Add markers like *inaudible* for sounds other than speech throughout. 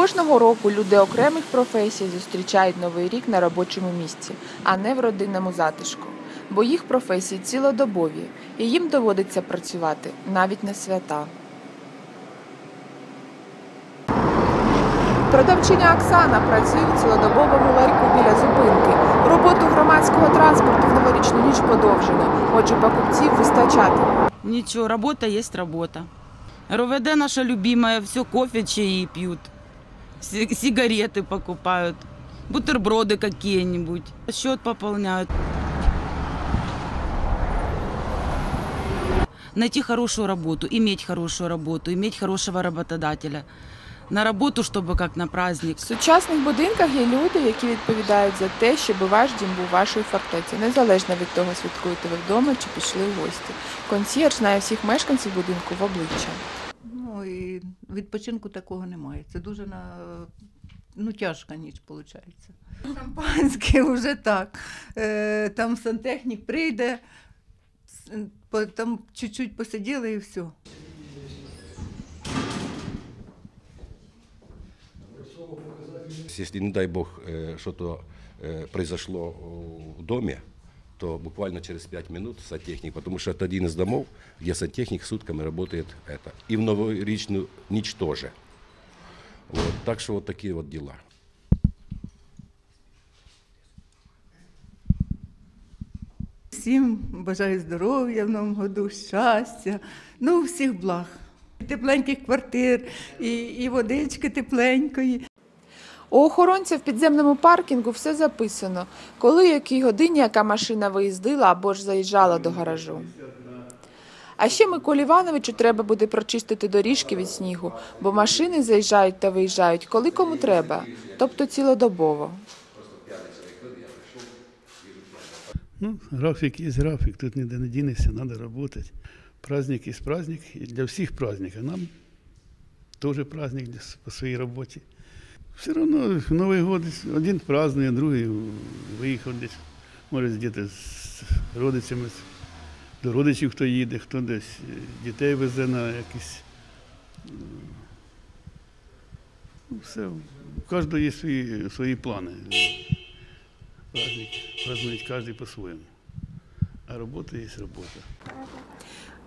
Кожного року люди окремих професій зустрічають новий рік на робочому місці, а не в родинному затишку. Бо їх професії цілодобові, і їм доводиться працювати навіть на свята. Продавчиня Оксана працює в цілодобовому ларьку біля зупинки. Роботу громадського транспорту в новорічну ніч подовжено, отже, покупців вистачатиме. Ничего, работа есть работа. РОВД наша любимая, все кофе, чаи пьют, си- сигареты покупают, бутерброды какие-нибудь, счет пополняют. Найти хорошую работу, иметь хорошую работу, иметь хорошего работодателя. На работу, чтобы как на праздник. В сучасних будинках є люди, які відповідають за те, щоб ваш дім був вашою фортецею, незалежно від того, святкуєте ви вдома чи пішли в гості. Консьєрж знає всіх мешканців будинку в обличчя. Відпочинку такого немає. Це дуже на ну, тяжка ніч виходить. Шампанське *laughs* вже так. Е, там сантехнік прийде, по- там чуть-чуть посиділи і все. Если, не дай бог, э, что-то э, произошло в доме, то буквально через 5 минут сантехник, потому что это один из домов, где сантехник сутками работает это. И в новорічную ночь тоже. Вот. Так что вот такие вот дела. Всім бажаю здоров'я в новому году, щастя, ну всіх благ. Тепленьких квартир і, і водички тепленької. У охоронця в підземному паркінгу все записано, коли, якій годині яка машина виїздила або ж заїжджала до гаражу. А ще Миколі Івановичу треба буде прочистити доріжки від снігу, бо машини заїжджають та виїжджають, коли кому треба, тобто цілодобово. Ну, график есть график, тут ніде не дінешся, треба працювати. Праздник есть праздник, і для всіх праздник, а нам теж праздник по своїй роботі. Все одно Новий год один празднує, другий виїхав десь, може з діти з родичами, до родичів хто їде, хто десь е, дітей везе на якісь. Ну, все, у кожного є свої, свої плани. Праздник празднует каждый по-своему. А робота є робота.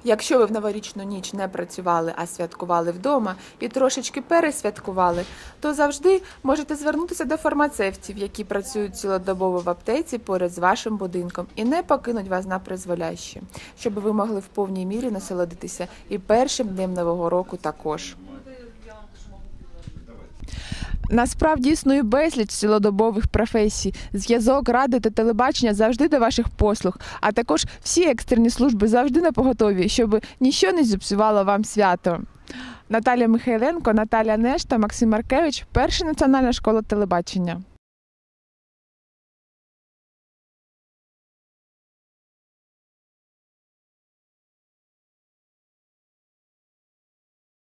Якщо ви в новорічну ніч не працювали, а святкували вдома і трошечки пересвяткували, то завжди можете звернутися до фармацевтів, які працюють цілодобово в аптеці поряд з вашим будинком, і не покинуть вас на призволяще, щоб ви могли в повній мірі насолодитися і першим днем нового року також. Насправді існує безліч цілодобових професій. Зв'язок, ради та телебачення завжди до ваших послуг, а також всі екстрені служби завжди на поготові, щоб ніщо не зіпсувало вам свято. Наталя Михайленко, Наталя Нешта, Максим Маркевич, перша національна школа телебачення.